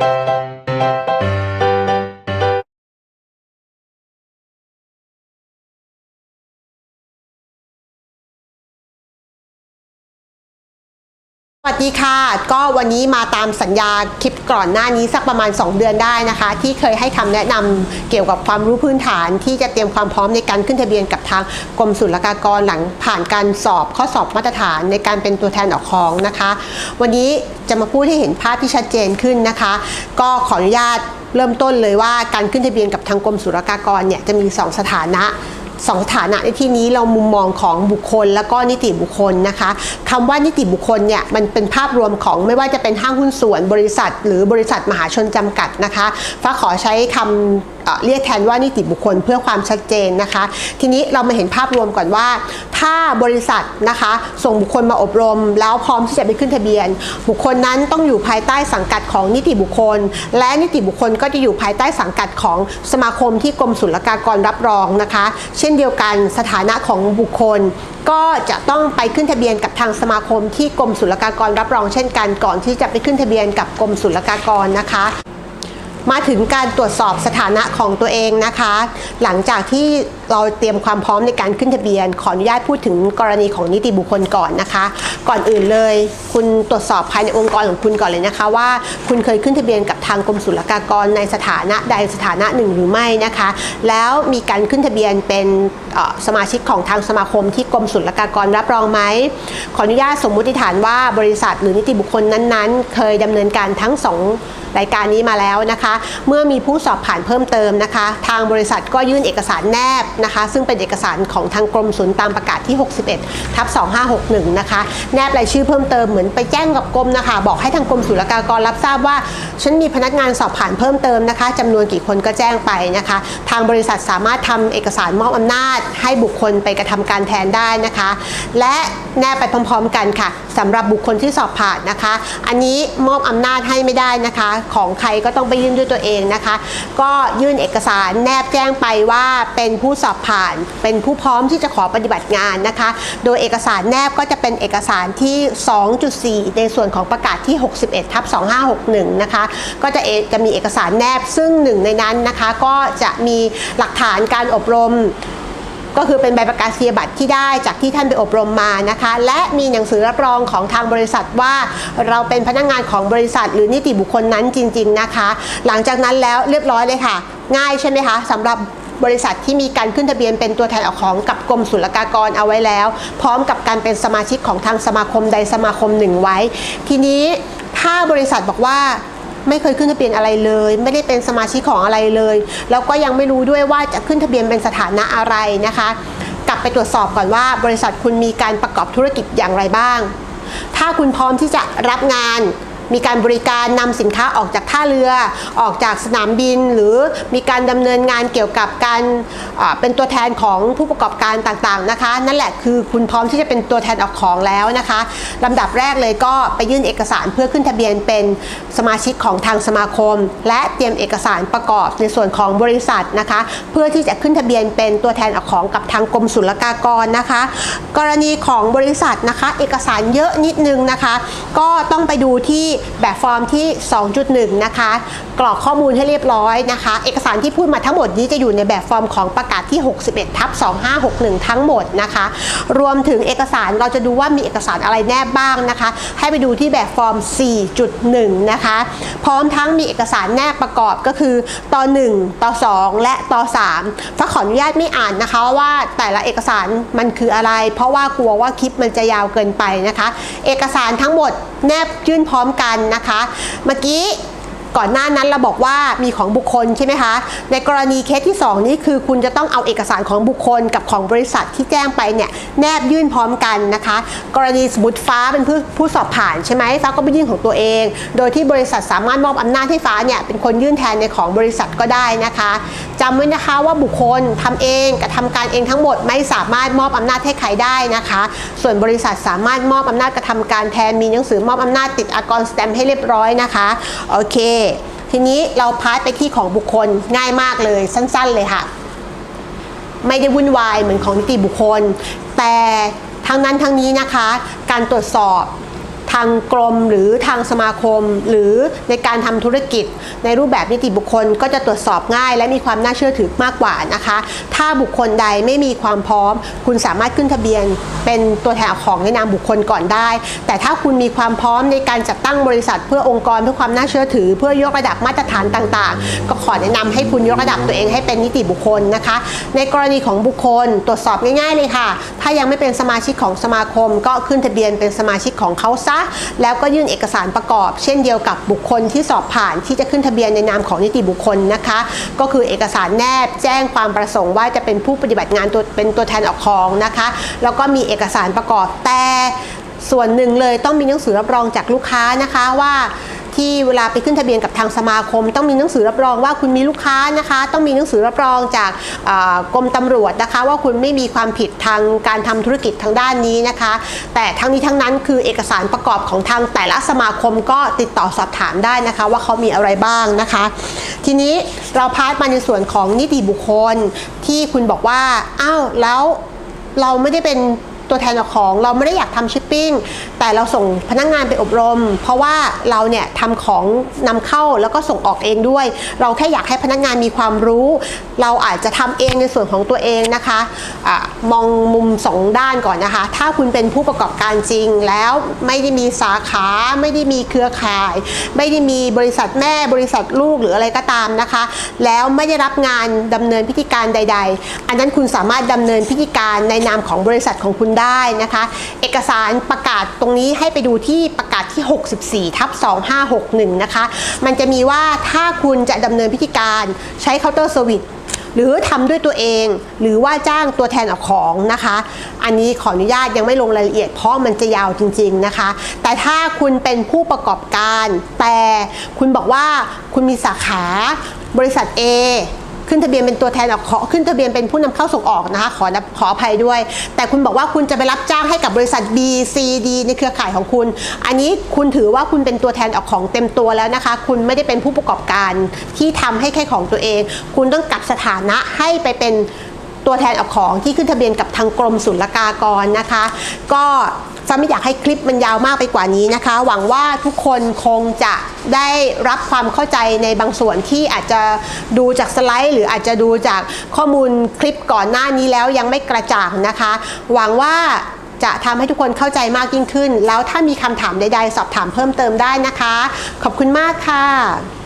ส วัสดีค่ะ ก็วันนี้มาตามสัญญาคลิปก่อนหน้านี้สักประมาณ 2 เดือนได้นะคะ ที่เคยให้คำแนะนำเกี่ยวกับความรู้พื้นฐานที่จะเตรียมความพร้อมในการขึ้นทะเบียนกับทางกรมศุลกากรหลังผ่านการสอบข้อสอบมาตรฐานในการเป็นตัวแทนออกของนะคะ วันนี้จะมาพูดให้เห็นภาพที่ชัดเจนขึ้นนะคะ ก็ขออนุญาตเริ่มต้นเลยว่าการขึ้นทะเบียนกับทางกรมศุลกากรเนี่ยจะมี 2 สถานะ สองสถานะในที่นี้เรามุมมองของบุคคล แล้วก็นิติบุคคลนะคะคำว่านิติบุคคลเนี่ยมันเป็นภาพรวมของไม่ว่าจะเป็นห้างหุ้นส่วนบริษัท หรือบริษัทมหาชนจำกัดนะคะฟ้าขอใช้คำเรียกแทนว่านิติบุคคลเพื่อความชัดเจนนะคะ ทีนี้เรามาเห็นภาพรวมก่อนว่า ถ้าบริษัทนะคะส่งบุคคลมาอบรม แล้วพร้อมที่จะไปขึ้นทะเบียน บุคคลนั้นต้องอยู่ภายใต้สังกัดของนิติบุคคล และนิติบุคคลก็จะอยู่ภายใต้สังกัดของสมาคมที่กรมศุลกากรรับรองนะคะ เช่นเดียวกันสถานะของบุคคล ก็จะต้องไปขึ้นทะเบียนกับทางสมาคมที่กรมศุลกากรรับรอง เช่นกันก่อนที่จะไปขึ้นทะเบียนกับกรมศุลกากรนะคะ มาถึงการตรวจสอบสถานะของตัวเองนะคะ หลังจากที่ เราเตรียมความพร้อมในการขึ้นทะเบียน ขออนุญาตพูดถึงกรณีของนิติบุคคลก่อนนะคะ ก่อนอื่นเลย คุณตรวจสอบภายในองค์กรของคุณก่อนเลยนะคะว่า คุณเคยขึ้นทะเบียนกับทางกรมศุลกากรในสถานะใดสถานะหนึ่งหรือไม่นะคะ แล้วมีการขึ้นทะเบียนเป็นสมาชิกของทางสมาคมที่กรมศุลกากรรับรองไหมขออนุญาตสมมุติฐานว่าบริษัทหรือนิติบุคคลนั้นๆ เคยดำเนินการทั้งสองรายการนี้มาแล้วนะคะ เมื่อมีผู้สอบผ่านเพิ่มเติมนะคะ ทางบริษัทก็ยื่นเอกสารแนบนะคะซึ่งเป็นเอกสารของทางกรมศุลตามประกาศที่ 61ทับ2561นะคะแนบรายชื่อเพิ่มเติมเหมือนไปแจ้งกับกรมนะคะ บอกให้ทางกรมศุลกากรรับทราบว่า ฉันมีพนักงานสอบผ่านเพิ่มเติมนะคะจำนวนกี่คนก็แจ้งไปนะคะ ทางบริษัทสามารถทำเอกสารมอบอำนาจ ให้บุคคลไปกระทำการแทนได้นะคะ และแนบไปพร้อมๆ กันค่ะสำหรับบุคคลที่สอบผ่านนะคะ อันนี้มอบอำนาจให้ไม่ได้นะคะ ของใครก็ต้องไปยื่นด้วยตัวเองนะคะ ก็ยื่นเอกสารแนบแจ้งไปว่าเป็นผู้สอบผ่าน เป็นผู้พร้อมที่จะขอปฏิบัติงานนะคะ โดยเอกสารแนบก็จะเป็นเอกสารที่ 2.4 ในส่วนของประกาศที่ 61ทับ2561 นะคะ ก็จะจะมีเอกสารแนบซึ่งหนึ่งในนั้นนะคะ ก็จะมีหลักฐานการอบรมก็คือเป็นใบประกาศนียบัตรที่ได้จากที่ท่านไปอบรมมานะคะ และมีหนังสือรับรองของทางบริษัทว่าเราเป็นพนักงานของบริษัท หรือนิติบุคคลนั้นจริง ๆนะคะ หลังจากนั้นแล้วเรียบร้อยเลยค่ะ ง่ายใช่ไหมคะสำหรับ บริษัทที่มีการขึ้นทะเบียนเป็นตัวแทนออกของกับกรมศุลกากรเอาไว้แล้ว พร้อมกับการเป็นสมาชิกของทางสมาคมใดสมาคมหนึ่งไว้ ทีนี้ถ้าบริษัทบอกว่าไม่เคยขึ้นทะเบียนอะไรเลย ไม่ได้เป็นสมาชิกของอะไรเลยแล้วก็ยังไม่รู้ด้วยว่าจะขึ้นทะเบียนเป็นสถานะอะไรนะคะ กลับไปตรวจสอบก่อนว่า บริษัทคุณมีการประกอบธุรกิจอย่างไรบ้าง ถ้าคุณพร้อมที่จะรับงาน มีการบริการนำสินค้าออกจากท่าเรือ ออกจากสนามบิน หรือมีการดำเนินงานเกี่ยวกับการเป็นตัวแทนของผู้ประกอบการต่างๆนะคะ นั่นแหละคือคุณพร้อมที่จะเป็นตัวแทนออกของแล้วนะคะลำดับแรกเลยก็ไปยื่นเอกสารเพื่อขึ้นทะเบียนเป็นสมาชิกของทางสมาคม และเตรียมเอกสารประกอบในส่วนของบริษัทนะคะ เพื่อที่จะขึ้นทะเบียนเป็นตัวแทนออกของกับทางกรมศุลกากรนะคะ กรณีของบริษัทนะคะ เอกสารเยอะนิดนึงนะคะ ก็ต้องไปดูที่แบบฟอร์มที่ 2.1 นะคะ กรอกข้อมูลให้เรียบร้อยนะคะ เอกสารที่พูดมาทั้งหมดนี้จะอยู่ในแบบฟอร์มของประกาศที่ 61 ทับ 2561 ทั้งหมดนะคะ รวมถึงเอกสารเราจะดูว่ามีเอกสารอะไรแนบบ้างนะคะ ให้ไปดูที่แบบฟอร์ม 4.1 นะคะ พร้อมทั้งมีเอกสารแนบประกอบก็คือตอ1ตอ2 และตอ3ฟ้าขออนุญาตไม่อ่านนะคะว่าแต่ละเอกสารมันคืออะไร เพราะว่ากลัวว่าคลิปมันจะยาวเกินไปนะคะ เอกสารทั้งหมดแนบยื่นพร้อมกันนะคะ เมื่อกี้ก่อนหน้านั้นเราบอกว่ามีของบุคคลใช่ไหมคะ ในกรณีเคสที่ 2 นี่คือคุณจะต้องเอาเอกสารของบุคคลกับของบริษัทที่แจ้งไปเนี่ยแนบยื่นพร้อมกันนะคะ กรณีสมมติฟ้าเป็นผู้ผู้สอบผ่านใช่ไหมฟ้าก็ไปยื่นของตัวเอง โดยที่บริษัทสามารถมอบอำนาจให้ฟ้าเนี่ยเป็นคนยื่นแทนในของบริษัทก็ได้นะคะ จำไว้นะคะว่าบุคคลทำเองกระทำการเองทั้งหมดไม่สามารถมอบอำนาจให้ใครได้นะคะ ส่วนบริษัทสามารถมอบอำนาจกระทำการแทนมีหนังสือมอบอำนาจติดอากรสแตมป์ให้เรียบร้อยนะคะโอเค ทีนี้เราพาร์ทไปที่ของบุคคลง่ายมากเลยสั้น ๆ เลยค่ะ ไม่ได้วุ่นวายเหมือนของนิติบุคคล แต่ทั้งนั้นทั้งนี้นะคะ การตรวจสอบ ทางกรมหรือทางสมาคม หรือในการทำธุรกิจ ในรูปแบบนิติบุคคลก็จะตรวจสอบง่าย และมีความน่าเชื่อถือมากกว่านะคะ ถ้าบุคคลใดไม่มีความพร้อม คุณสามารถขึ้นทะเบียน เป็นตัวแทนของในนามบุคคลก่อนได้ แต่ถ้าคุณมีความพร้อมในการจัดตั้งบริษัท เพื่อองค์กรเพื่อความน่าเชื่อถือ เพื่อยกระดับมาตรฐานต่างๆ ก็ขอแนะนำให้คุณยกระดับตัวเองให้เป็นนิติบุคคลนะคะ ในกรณีของบุคคลตรวจสอบง่ายๆเลยค่ะ ถ้ายังไม่เป็นสมาชิกของสมาคม ก็ขึ้นทะเบียนเป็นสมาชิกของเขาซะแล้วก็ยื่นเอกสารประกอบ เช่นเดียวกับบุคคลที่สอบผ่านที่จะขึ้นทะเบียนในนามของนิติบุคคลนะคะ ก็คือเอกสารแนบแจ้งความประสงค์ว่าจะเป็นผู้ปฏิบัติงานตัวเป็นตัวแทนออกครองนะคะ แล้วก็มีเอกสารประกอบแต่ส่วนหนึ่งเลยต้องมีหนังสือรับรองจากลูกค้านะคะว่า ที่เวลาไปขึ้นทะเบียนกับทางสมาคม ต้องมีหนังสือรับรองว่าคุณมีลูกค้านะคะ ต้องมีหนังสือรับรองจากกรมตำรวจนะคะ ว่าคุณไม่มีความผิดทางการทำธุรกิจทางด้านนี้นะคะ แต่ทั้งนี้ทั้งนั้นคือเอกสารประกอบของทางแต่ละสมาคมก็ติดต่อสอบถามได้นะคะ ว่าเขามีอะไรบ้างนะคะ ทีนี้เราพาดมาในส่วนของนิติบุคคลที่คุณบอกว่าอ้าวแล้วเราไม่ได้เป็น ตัวแทนของ เราไม่ได้อยากทำชิปปิ้งแต่เราส่งพนักงานไปอบรม เพราะว่าเราเนี่ยทำของนำเข้าแล้วก็ส่งออกเองด้วย เราแค่อยากให้พนักงานมีความรู้ เราอาจจะทำเองในส่วนของตัวเองนะคะอะมองมุมสองด้านก่อนนะคะ ถ้าคุณเป็นผู้ประกอบการจริงแล้วไม่ได้มีสาขาไม่ได้มีเครือข่าย ไม่ได้มีบริษัทแม่บริษัทลูกหรืออะไรก็ตามนะคะ แล้วไม่ได้รับงานดำเนินพิธีการใด ๆ อันนั้นคุณสามารถดำเนินพิธีการในนามของบริษัทของคุณได้นะคะ เอกสารประกาศตรงนี้ให้ไปดูที่ประกาศที่ 64ทับ2561 นะคะ มันจะมีว่าถ้าคุณจะดำเนินพิธีการใช้เคาน์เตอร์เซอร์วิสหรือทำด้วยตัวเองหรือว่าจ้างตัวแทนออกของนะคะ อันนี้ขออนุญาตยังไม่ลงรายละเอียดเพราะมันจะยาวจริง ๆนะคะ แต่ถ้าคุณเป็นผู้ประกอบการ แต่คุณบอกว่าคุณมีสาขาบริษัท A ขึ้นทะเบียนเป็นตัวแทนออกขอขึ้นทะเบียนเป็นผู้นำเข้าส่งออกนะคะขอขออภัยด้วย แต่คุณบอกว่าคุณจะไปรับจ้างให้กับบริษัท B C D ในเครือข่ายของคุณ อันนี้คุณถือว่าคุณเป็นตัวแทนออกของเต็มตัวแล้วนะคะ คุณไม่ได้เป็นผู้ประกอบการที่ทำให้แค่ของตัวเอง คุณต้องกลับสถานะให้ไปเป็นตัวแทนออกของที่ขึ้นทะเบียนกับทางกรมศุลกากรนะคะ ก็ ฟ้าไม่อยากให้คลิปมันยาวมากไปกว่านี้นะคะ หวังว่าทุกคนคงจะได้รับความเข้าใจในบางส่วนที่อาจจะดูจากสไลด์ หรืออาจจะดูจากข้อมูลคลิปก่อนหน้านี้แล้วยังไม่กระจ่างนะคะ หวังว่าจะทำให้ทุกคนเข้าใจมากยิ่งขึ้น แล้วถ้ามีคำถามใดๆ สอบถามเพิ่มเติมได้นะคะ ขอบคุณมากค่ะ